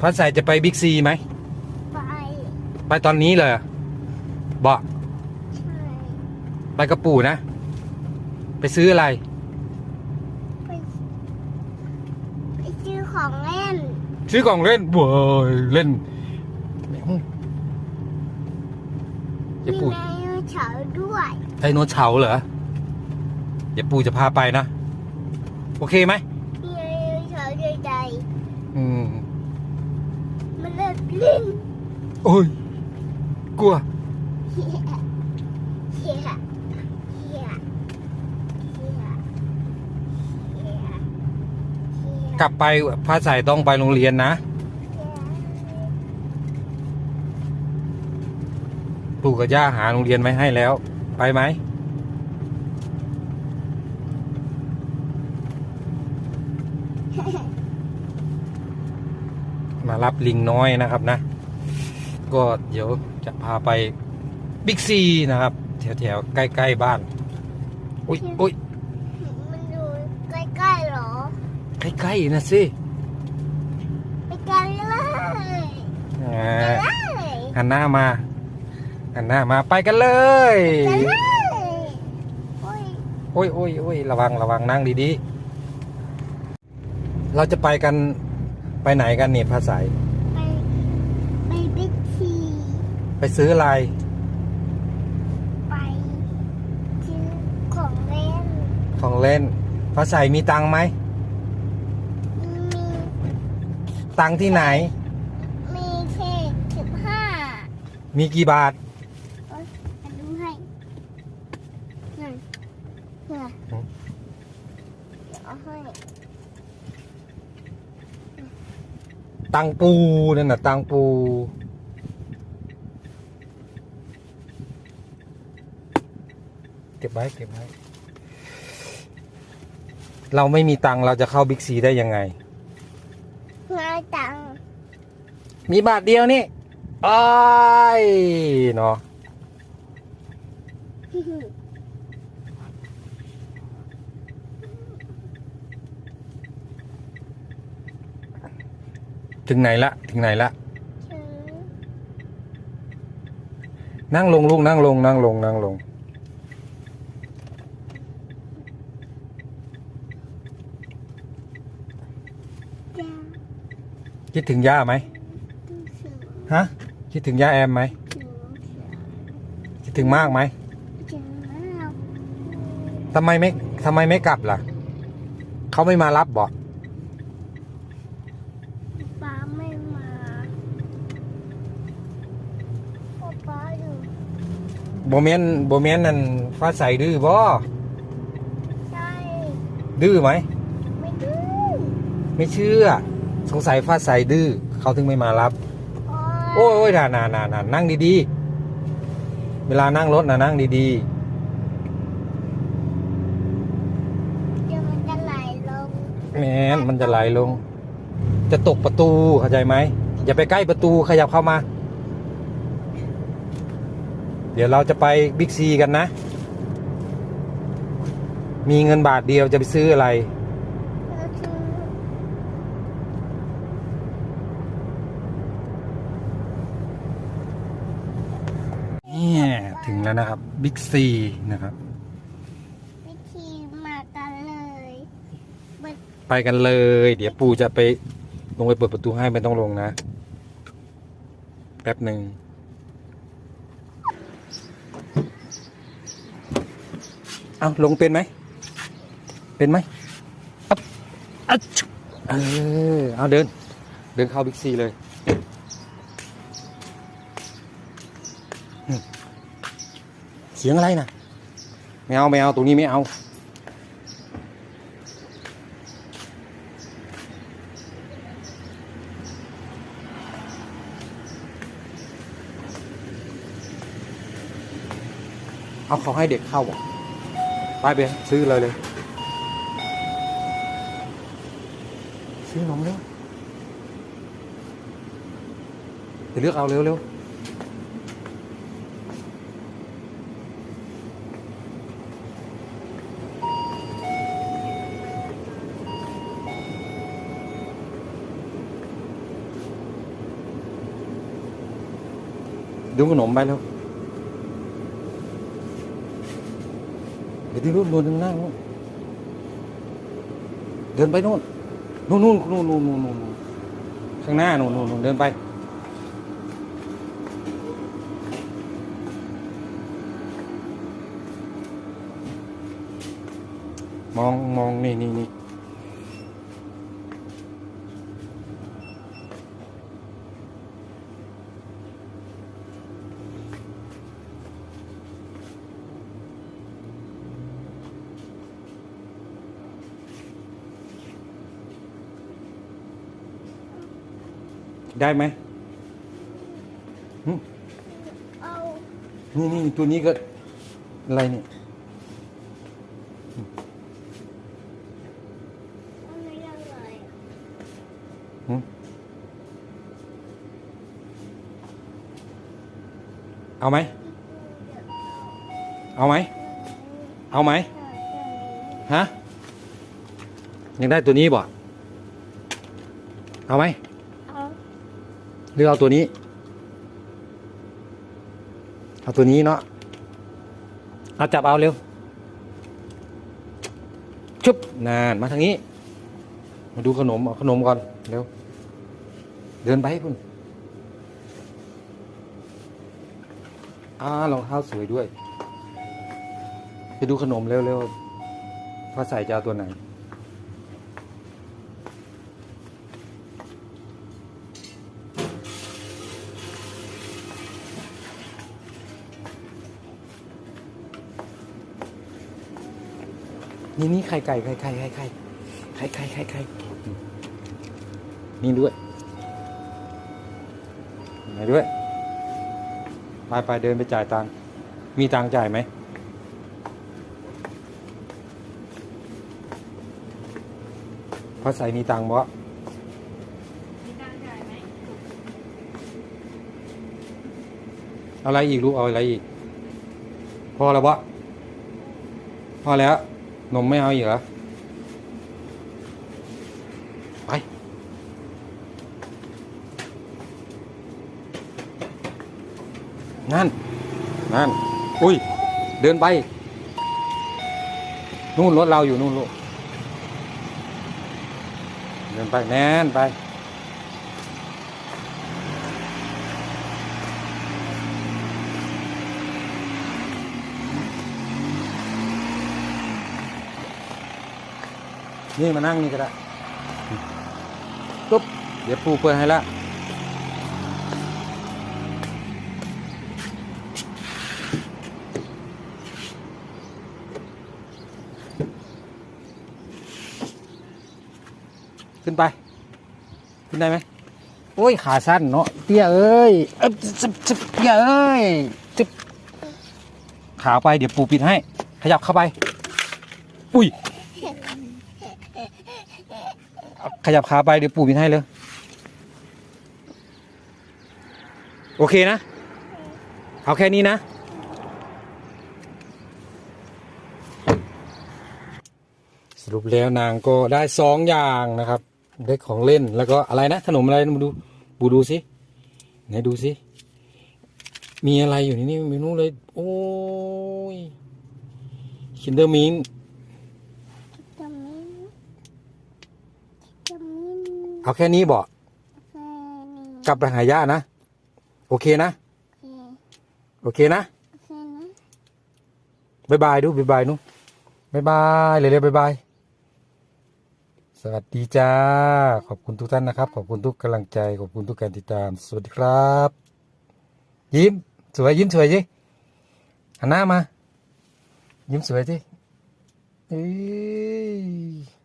พระใสจะไปบิ๊กซีไหม ไปไปตอนนี้เลยบอกใช่ไปกระปู่นะ ไปซื้ออะไร ไปไปซื้อของเล่น ซื้อกล่องเล่นเว้ยเล่นอย่ามีปู่ไดโนเสาร์ด้วยไดโนเสาร์เหรออย่าปู่จะพาไปนะ โอเคไหมมีไดโนเสาร์ใหญ่อืมๆมันเล่นเล่นโอ้ย กลัวเฮียเฮียเฮียเฮียเฮียกลับไปพระใส่ต้องไปโรงเรียนนะปู่กับย่าหาโรงเรียนไว้ให้แล้ว ไปไหม มารับลิงน้อยนะครับนะ ก็เดี๋ยวจะพาไปบิ๊กซีนะครับ แถวๆใกล้ ๆ บ้าน อุ้ยอุ้ยมันอยู่ใกล้ๆเหรอ ใกล้ๆนะสิไปกันเลยอ่ากันเลยหันหน้ามาหันหน้ามาไปกันเลยกันเลยโอ้ยโอ้ยโอ้ยโอ้ยระวังระวังนั่งดีๆ เราจะไปกัน ไปไหนกันเนี่ยภาษาไปไปบิ๊กซีไปซื้ออะไร ไปซื้อของเล่น ของเล่นภาษามีตังค์ไหม มีตังค์ที่ไหน มีเค้กสิบห้ามีกี่บาท เอ้ยมาดูให้นั่นเนี่ย อืม เดี๋ยวเอาให้ ตังค์ปูนั่นน่ะตังค์ปู เก็บไว้เก็บไว้ เราไม่มีตังค์เราจะเข้าบิ๊กซีได้ยังไงง่ายจังมีบาทเดียวนี่อ้ายเนาะ ถึงไหนละ ถึงไหนละถึงนั่งลงลูกนั่งลง นั่งลง นั่งลงจะคิดถึงย่าไหมถึงถึงฮะ คิดถึงย่าแอมไหมถึงคิดถึงมากไหมถึงแล้วทำไมไม่ทำไมไม่กลับล่ะ เขาไม่มารับบอก ป้าไม่มาพ่อป้าอยู่ โบเมนโบเมนนั่นฟ้าใสดื้อบ่ใช่ดื้อไหม ไม่ดื้อไม่เชื่อ สงสัยฟ้าใสดื้อเขาถึงไม่มารับโอ้โอ้ยโอ้ยน่าน่าน่าน่านั่งดีๆ เวลานั่งรถนะนั่งดีเดี๋ยวมันจะไหลลงๆแมนมันจะไหลลง จะตกประตูเข้าใจไหมอย่าไปใกล้ประตูขยับเข้ามาเดี๋ยวเราจะไปบิ๊กซีกันนะ มีเงินบาทเดียวจะไปซื้ออะไรเราซื้อเนี่ยถึงแล้วนะครับบิ๊กซีนะครับ วิธีมากันเลยมันไปกันเลย เดี๋ยวปูจะไปลงไปเปิดประตูให้ไม่ต้องลงนะ แป๊บหนึ่ง เอาลงเป็นไหม เป็นไหมอัพอัจฉเออเอาเดิน เดินเข้าบิ๊กซีเลยอืมเสียงอะไรนะไม่เอาไม่เอาตรงนี้ไม่เอาเอาเขาให้เด็กเข้าบอก ไปไปซื้อเลยเลย ซื้อนมเร็วเดี๋ยวเลือกเอาเร็วเร็วดูขนมไปแล้ว เดี๋ยวที่นู่นนู่นนั่งนู่นเดินไปนู่นนู่นนู่นนู่นนู่นนู่นนู่นข้างหน้านู่นนู่นนู่นเดินไป มองมองนี่นี่นี่ ได้ไหมหึเอานี่นี่ตัวนี้ก็อะไรเนี่ยเอาไม่ยังไงหึเอาไหม เอาไหม เอาไหม ฮะ ยังได้ตัวนี้บ่ เอาไหมเอา หรือเอาตัวนี้ เอาตัวนี้เนาะเอาจับเอาเร็วชุบนานมาทางนี้ มาดูขนมเอาขนมก่อนเร็วเดินไปให้คุณอ่ารองเท้าสวยด้วย ไปดูขนมเร็วๆฟ้าใส่จะเอาตัวไหน นี่นี่ไข่ไก่ไข่ไข่ไข่ไข่ไข่ไข่ไข่ไข่นี่ด้วยไหนด้วยไปไปเดินไปจ่ายตังค์มีตังค์จ่ายไหมเพราะใส่มีตังค์บ่มีตังจ่ายไหมอาอะไรอีกลูกเอาอะไรอีก พอแล้วบ่พอแล้ว นมไม่เอาอีกเหรอ ไป นั่น นั่น อุ้ย เดินไป นู่นรถเราอยู่นู่นลูก เดินไป แน่นไป นี่มานั่งนี่ก็ได้ปุ๊บเดี๋ยวปูเปิดให้ละขึ้นไป ขึ้นได้ไหมโอ้ย ขาสั้นเนาะเตี้ยเอ้ยเอ๊บจึบจึบเตี้ยเอ้ยจึบขาไปเดี๋ยวปูปิดให้ ขยับเข้าไป อุ้ย ขยับขาไปเดี๋ยวปูปิดให้เลย โอเคนะ เอาแค่นี้นะ สรุปแล้วนางก็ได้สองอย่างนะครับ ได้ของเล่นแล้วก็อะไรนะขนมอะไรมาดูบูดูสิไหนดูสิ มีอะไรอยู่นนี่ไม่รู้เลย โอ้ยคินเดอร์มิน จะมินจะมิน เอาแค่นี้บอกแฟนกลับไปหายานะโอเคนะโอเคโอเคนะ โอเคนะบายบายดูบายบายนุบายบายเร็วๆบายบายสวัสดีจ้า ขอบคุณทุกท่านนะครับ ขอบคุณทุกกำลังใจ ขอบคุณทุกการติดตาม สวัสดีครับ ยิ้ม สวยยิ้มสวยสิหันหน้ามา ยิ้มสวยสิเอ้ย